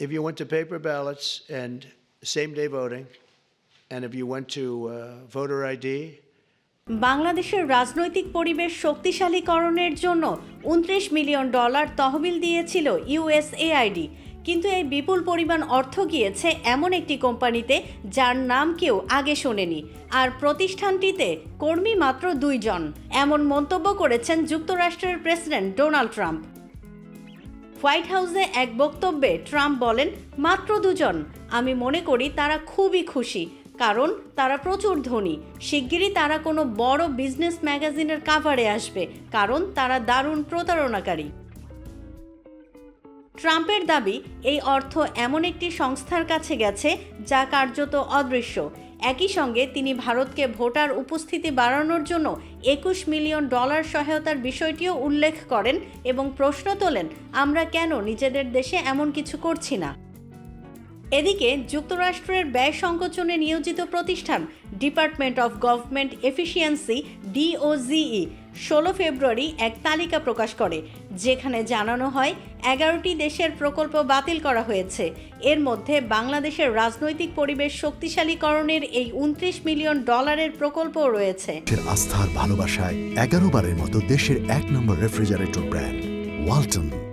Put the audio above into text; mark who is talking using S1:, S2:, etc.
S1: If you went to paper ballots and same day voting, and if you went to uh, voter ID,
S2: বাংলাদেশের রাজনৈতিক পরিবেশ শক্তিশালীকরণের জন্য উনত্রিশ million dollar তহবিল দিয়েছিল ইউএসএআইডি কিন্তু এই বিপুল পরিমাণ অর্থ গিয়েছে এমন একটি কোম্পানিতে যার নাম কেউ আগে শোনেনি। আর প্রতিষ্ঠানটিতে কর্মী মাত্র দুইজন। এমন মন্তব্য করেছেন যুক্তরাষ্ট্রের প্রেসিডেন্ট ডোনাল্ড ট্রাম্প। হোয়াইট হাউসে এক বক্তব্যে ট্রাম্প বলেন, মাত্র দুজন। আমি মনে করি তারা খুবই খুশি, কারণ তারা প্রচুর ধনী। শিগগিরই তারা কোনো বড় বিজনেস ম্যাগাজিনের কাভারে আসবে, কারণ তারা দারুণ প্রতারণাকারী। ট্রাম্পের দাবি, এই অর্থ এমন একটি সংস্থার কাছে গেছে যা কার্যত অদৃশ্য। একই সঙ্গে তিনি ভারতকে ভোটার উপস্থিতি বাড়ানোর জন্য একুশ মিলিয়ন ডলার সহায়তার বিষয়টিও উল্লেখ করেন এবং প্রশ্ন তোলেন, আমরা কেন নিজেদের দেশে এমন কিছু করছি না? এদিকে যুক্তরাষ্ট্রের ব্যয় সংকোচনে নিয়োজিত প্রতিষ্ঠান department of government efficiency D O G E, ষোলো ফেব্রুয়ারি এক তালিকা প্রকাশ করে, যেখানে জানানো হয় এগারোটি দেশের প্রকল্প বাতিল করা হয়েছে। এর মধ্যে বাংলাদেশের রাজনৈতিক পরিবেশ শক্তিশালীকরণের এই উনত্রিশ মিলিয়ন ডলারের প্রকল্পও রয়েছে।
S3: আস্থার ভালোবাসায় এগারো বারের মতো দেশের এক নম্বর রেফ্রিজারেটর ব্র্যান্ড, ওয়ালটন।